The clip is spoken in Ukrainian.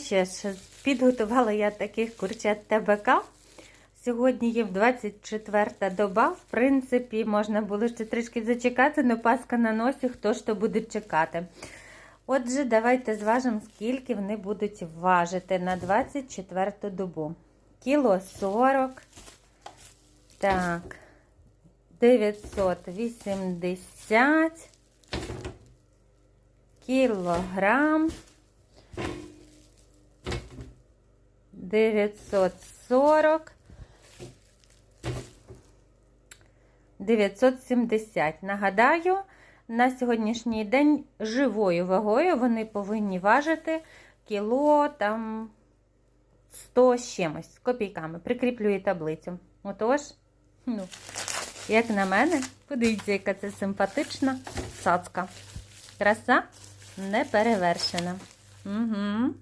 що ж, підготувала я таких курчат ТБК. Сьогодні їм 24 доба. В принципі, можна було ще трішки зачекати, але паска на носі, хто ж то буде чекати. Отже, давайте зважимо, скільки вони будуть важити на 24 добу. Кіло 40. Так. 980 кілограм. 940. 970. Нагадаю, на сьогоднішній день живою вагою вони повинні важити кіло там 100 з чимось з копійками. Прикріплюю таблицю. Отож, ну, як на мене, подивіться, яка це симпатична цацка. Краса не перевершена. Угу.